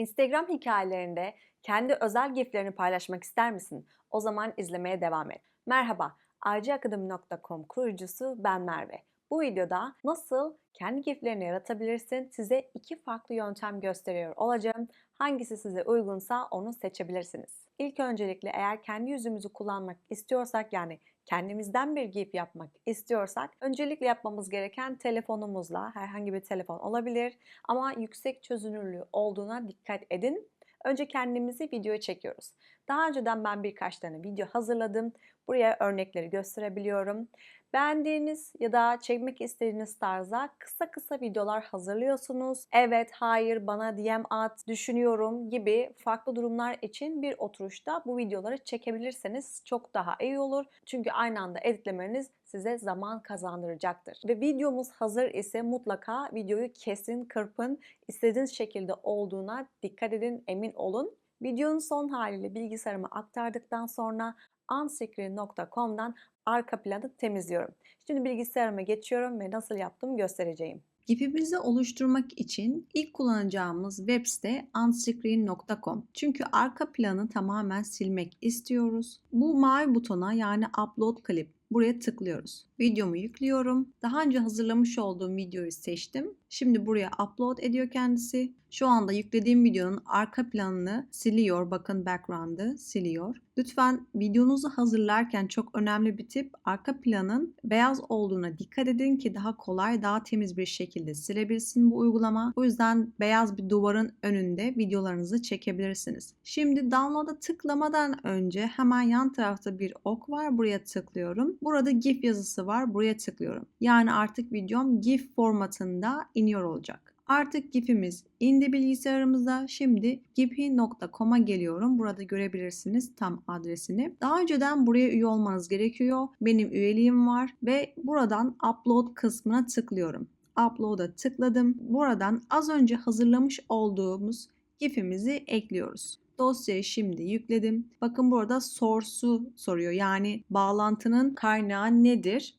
Instagram hikayelerinde kendi özel giflerini paylaşmak ister misin? O zaman izlemeye devam et. Merhaba, acakademi.com kurucusu ben Merve. Bu videoda nasıl kendi giflerini yaratabilirsin size iki farklı yöntem gösteriyor olacağım. Hangisi size uygunsa onu seçebilirsiniz. İlk öncelikle eğer kendi yüzümüzü kullanmak istiyorsak yani kendimizden bir gif yapmak istiyorsak öncelikle yapmamız gereken telefonumuzla herhangi bir telefon olabilir ama yüksek çözünürlüğü olduğuna dikkat edin. Önce kendimizi videoya çekiyoruz. Daha önceden ben birkaç tane video hazırladım. Buraya örnekleri gösterebiliyorum. Beğendiğiniz ya da çekmek istediğiniz tarzda kısa kısa videolar hazırlıyorsunuz. Evet, hayır, bana DM at, düşünüyorum gibi farklı durumlar için bir oturuşta bu videoları çekebilirseniz çok daha iyi olur. Çünkü aynı anda editlemeniz size zaman kazandıracaktır. Ve videomuz hazır ise mutlaka videoyu kesin, kırpın. İstediğiniz şekilde olduğuna dikkat edin, emin olun. Videonun son haliyle bilgisayarıma aktardıktan sonra unscreen.com'dan arka planı temizliyorum. Şimdi bilgisayarıma geçiyorum ve nasıl yaptığımı göstereceğim. GIF'imizi oluşturmak için ilk kullanacağımız web site unscreen.com. Çünkü arka planı tamamen silmek istiyoruz. Bu mavi butona yani upload clip buraya tıklıyoruz. Videomu yüklüyorum. Daha önce hazırlamış olduğum videoyu seçtim. Şimdi buraya upload ediyor kendisi. Şu anda yüklediğim videonun arka planını siliyor. Bakın background'ı siliyor. Lütfen videonuzu hazırlarken çok önemli bir tip arka planın beyaz olduğuna dikkat edin ki daha kolay, daha temiz bir şekilde silebilsin bu uygulama. O yüzden beyaz bir duvarın önünde videolarınızı çekebilirsiniz. Şimdi download'a tıklamadan önce hemen yan tarafta bir ok var. Buraya tıklıyorum. Burada GIF yazısı var. Buraya tıklıyorum. Yani artık videom GIF formatında iniyor olacak. Artık GIF'imiz indi bilgisayarımıza. Şimdi gipi.com'a geliyorum. Burada görebilirsiniz tam adresini. Daha önceden buraya üye olmanız gerekiyor. Benim üyeliğim var ve buradan upload kısmına tıklıyorum. Upload'a tıkladım. Buradan az önce hazırlamış olduğumuz GIF'imizi ekliyoruz. Dosyayı şimdi yükledim. Bakın burada source'u soruyor. Yani bağlantının kaynağı nedir?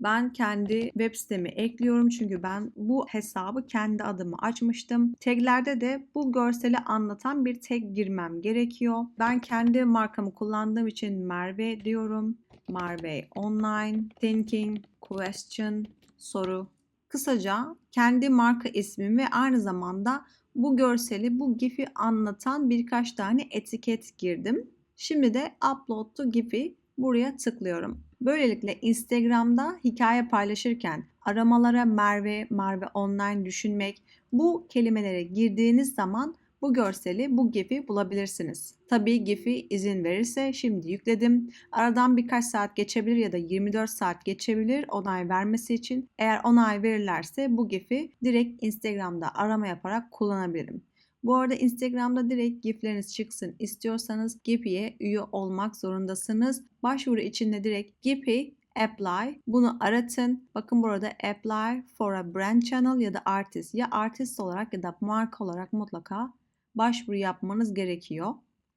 Ben kendi web sitemi ekliyorum çünkü ben bu hesabı kendi adıma açmıştım. Taglerde de bu görseli anlatan bir tag girmem gerekiyor. Ben kendi markamı kullandığım için Merve diyorum. Merve Online Thinking Question soru. Kısaca kendi marka ismim ve aynı zamanda bu görseli, bu GIF'i anlatan birkaç tane etiket girdim. Şimdi de Upload to GIF'i buraya tıklıyorum. Böylelikle Instagram'da hikaye paylaşırken aramalara Merve, Merve Online düşünmek bu kelimelere girdiğiniz zaman bu görseli, bu GIF'i bulabilirsiniz. Tabii GIF'i izin verirse şimdi yükledim. Aradan birkaç saat geçebilir ya da 24 saat geçebilir onay vermesi için. Eğer onay verirlerse bu GIF'i direkt Instagram'da arama yaparak kullanabilirim. Bu arada Instagram'da direkt GIF'leriniz çıksın istiyorsanız Giphy'ye üye olmak zorundasınız. Başvuru için de direkt Giphy apply. Bunu aratın. Bakın burada apply for a brand channel ya da artist. Ya artist olarak ya da marka olarak mutlaka başvuru yapmanız gerekiyor.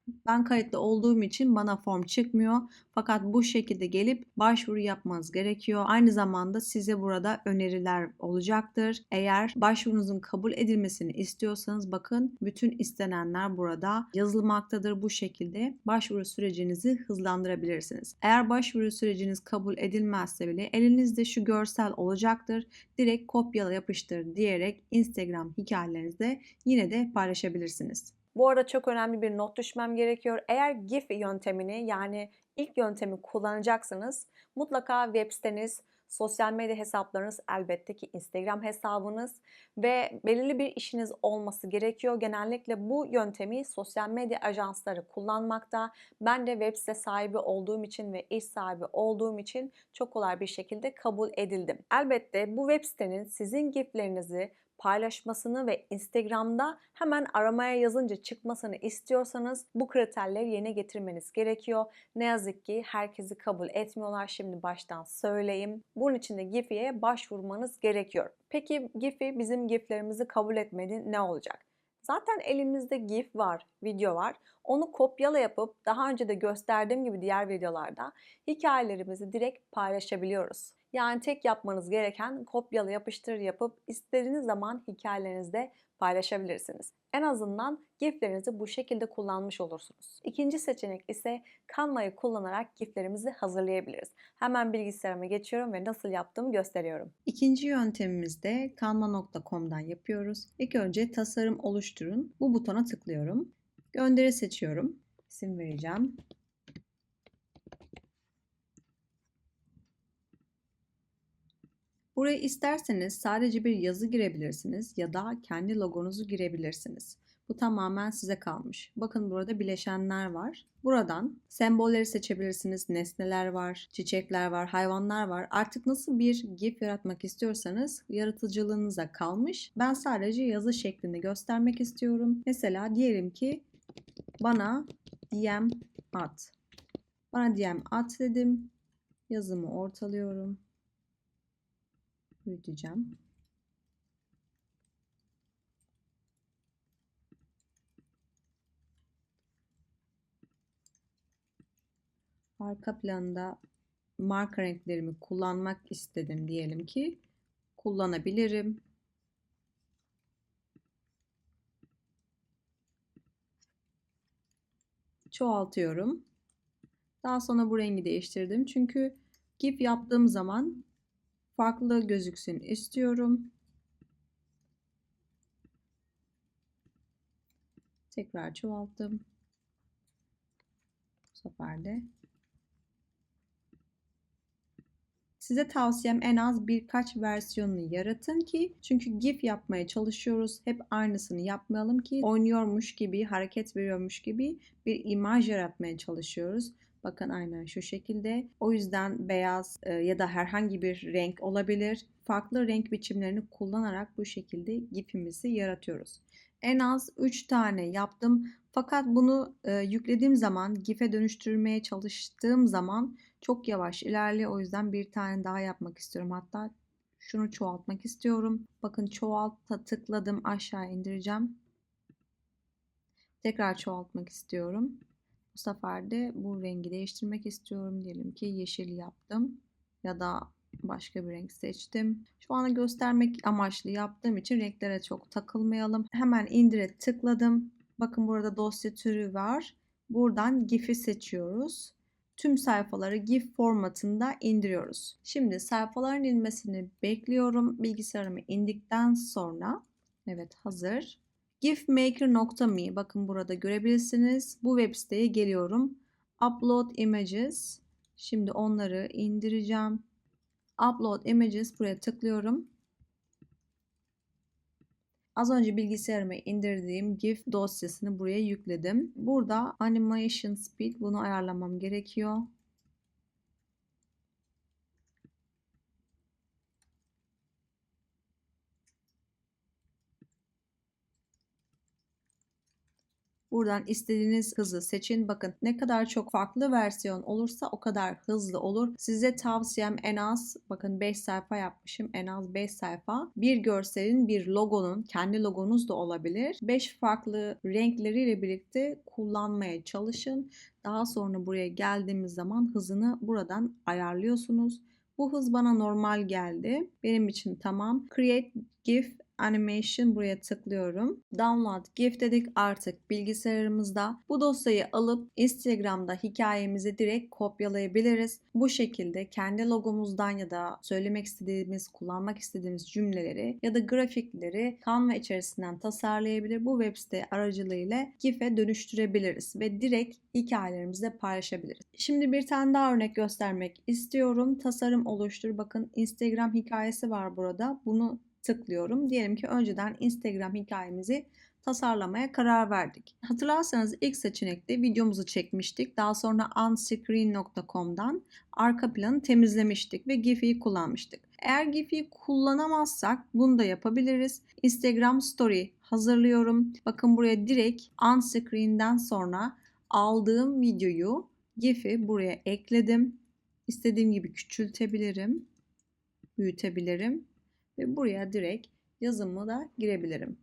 Ben kayıtlı olduğum için bana form çıkmıyor. Fakat bu şekilde gelip başvuru yapmanız gerekiyor. Aynı zamanda size burada öneriler olacaktır. Eğer başvurunuzun kabul edilmesini istiyorsanız bakın bütün istenenler burada yazılmaktadır. Bu şekilde başvuru sürecinizi hızlandırabilirsiniz. Eğer başvuru süreciniz kabul edilmezse bile elinizde şu görsel olacaktır. Direkt kopyala yapıştır diyerek Instagram hikayelerinizde yine de paylaşabilirsiniz. Bu arada çok önemli bir not düşmem gerekiyor. Eğer GIF yöntemini yani ilk yöntemi kullanacaksınız mutlaka web siteniz, sosyal medya hesaplarınız elbette ki Instagram hesabınız ve belirli bir işiniz olması gerekiyor. Genellikle bu yöntemi sosyal medya ajansları kullanmakta. Ben de web site sahibi olduğum için ve iş sahibi olduğum için çok kolay bir şekilde kabul edildim. Elbette bu web sitenin sizin GIF'lerinizi paylaşmasını ve Instagram'da hemen aramaya yazınca çıkmasını istiyorsanız bu kriterleri yerine getirmeniz gerekiyor. Ne yazık ki herkesi kabul etmiyorlar. Şimdi baştan söyleyeyim. Bunun için de Giphy'ye başvurmanız gerekiyor. Peki Giphy bizim GIF'lerimizi kabul etmedi ne olacak? Zaten elimizde GIF var, video var. Onu kopyala yapıp daha önce de gösterdiğim gibi diğer videolarda hikayelerimizi direkt paylaşabiliyoruz. Yani tek yapmanız gereken kopyala yapıştır yapıp istediğiniz zaman hikayelerinizde paylaşabilirsiniz. En azından GIF'lerinizi bu şekilde kullanmış olursunuz. İkinci seçenek ise Canva'yı kullanarak GIF'lerimizi hazırlayabiliriz. Hemen bilgisayarıma geçiyorum ve nasıl yaptığımı gösteriyorum. İkinci yöntemimiz de canva.com'dan yapıyoruz. İlk önce tasarım oluşturun. Bu butona tıklıyorum. Gönderi seçiyorum. İsim vereceğim. Buraya isterseniz sadece bir yazı girebilirsiniz ya da kendi logonuzu girebilirsiniz. Bu tamamen size kalmış. Bakın burada bileşenler var. Buradan sembolleri seçebilirsiniz. Nesneler var, çiçekler var, hayvanlar var. Artık nasıl bir GIF yaratmak istiyorsanız yaratıcılığınıza kalmış. Ben sadece yazı şeklinde göstermek istiyorum. Mesela diyelim ki bana DM at. Bana DM at dedim. Yazımı ortalıyorum. Büyüteceğim. Arka planda marka renklerimi kullanmak istedim diyelim ki kullanabilirim. Çoğaltıyorum. Daha sonra bu rengi değiştirdim. Çünkü GIF yaptığım zaman farklı gözüksün istiyorum. Tekrar çoğalttım. Bu sefer de Size tavsiyem en az birkaç versiyonunu yaratın ki çünkü GIF yapmaya çalışıyoruz. Hep aynısını yapmayalım ki oynuyormuş gibi, hareket veriyormuş gibi bir imaj yaratmaya çalışıyoruz. Bakın aynen şu şekilde. O yüzden beyaz e, ya da herhangi bir renk olabilir. Farklı renk biçimlerini kullanarak bu şekilde GIF'imizi yaratıyoruz. En az 3 tane yaptım. Fakat bunu e, yüklediğim zaman, GIF'e dönüştürmeye çalıştığım zaman çok yavaş ilerliyor. O yüzden bir tane daha yapmak istiyorum. Hatta şunu çoğaltmak istiyorum. Bakın çoğalta tıkladım. Aşağı indireceğim. Tekrar çoğaltmak istiyorum. Bu sefer de bu rengi değiştirmek istiyorum. Diyelim ki yeşil yaptım. Ya da başka bir renk seçtim. Şu anda göstermek amaçlı yaptığım için renklere çok takılmayalım. Hemen indire tıkladım. Bakın burada dosya türü var. Buradan GIF'i seçiyoruz. Tüm sayfaları GIF formatında indiriyoruz. Şimdi sayfaların inmesini bekliyorum. Bilgisayarıma indikten sonra evet hazır. gifmaker.me bakın burada görebilirsiniz. Bu web siteye geliyorum. Upload images. Şimdi onları indireceğim. Upload images buraya tıklıyorum. Az önce bilgisayarıma indirdiğim GIF dosyasını buraya yükledim. Burada Animation Speed bunu ayarlamam gerekiyor. Buradan istediğiniz hızı seçin. Bakın ne kadar çok farklı versiyon olursa o kadar hızlı olur. Size tavsiyem en az bakın 5 sayfa yapmışım. En az 5 sayfa. Bir görselin, bir logonun, kendi logonuz da olabilir. 5 farklı renkleriyle birlikte kullanmaya çalışın. Daha sonra buraya geldiğimiz zaman hızını buradan ayarlıyorsunuz. Bu hız bana normal geldi. Benim için tamam. Create GIF Animation buraya tıklıyorum. Download GIF dedik artık bilgisayarımızda. Bu dosyayı alıp Instagram'da hikayemizi direkt kopyalayabiliriz. Bu şekilde kendi logomuzdan ya da söylemek istediğimiz, kullanmak istediğimiz cümleleri ya da grafikleri Canva içerisinden tasarlayabilir. Bu web site aracılığıyla GIF'e dönüştürebiliriz ve direkt hikayelerimizi paylaşabiliriz. Şimdi bir tane daha örnek göstermek istiyorum. Tasarım oluştur. Bakın Instagram hikayesi var burada. Bunu tıklıyorum. Diyelim ki önceden Instagram hikayemizi tasarlamaya karar verdik. Hatırlarsanız ilk seçenekte videomuzu çekmiştik. Daha sonra unscreen.com'dan arka planı temizlemiştik ve Giphy'yi kullanmıştık. Eğer Giphy'yi kullanamazsak bunu da yapabiliriz. Instagram Story hazırlıyorum. Bakın buraya direkt unscreen'den sonra aldığım videoyu Giphy buraya ekledim. İstediğim gibi küçültebilirim, büyütebilirim ve buraya direkt yazımı da girebilirim.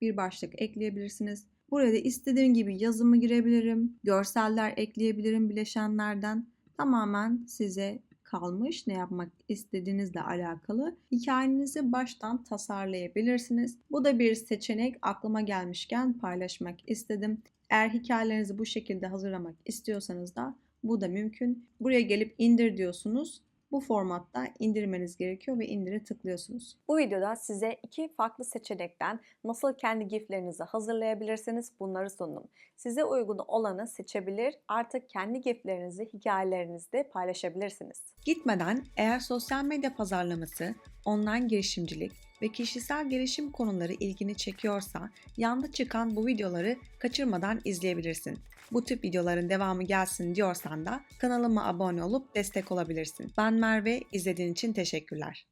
Bir başlık ekleyebilirsiniz. Buraya da istediğim gibi yazımı girebilirim. Görseller ekleyebilirim bileşenlerden. Tamamen size kalmış. Ne yapmak istediğinizle alakalı. Hikayenizi baştan tasarlayabilirsiniz. Bu da bir seçenek aklıma gelmişken paylaşmak istedim. Eğer hikayelerinizi bu şekilde hazırlamak istiyorsanız da bu da mümkün. Buraya gelip indir diyorsunuz. Bu formatta indirmeniz gerekiyor ve indire tıklıyorsunuz. Bu videoda size iki farklı seçenekten nasıl kendi giflerinizi hazırlayabilirsiniz bunları sundum. Size uygun olanı seçebilir, artık kendi giflerinizi hikayelerinizde paylaşabilirsiniz. Gitmeden eğer sosyal medya pazarlaması, online girişimcilik ve kişisel gelişim konuları ilgini çekiyorsa yanda çıkan bu videoları kaçırmadan izleyebilirsin. Bu tip videoların devamı gelsin diyorsan da kanalıma abone olup destek olabilirsin. Ben Merve, izlediğin için teşekkürler.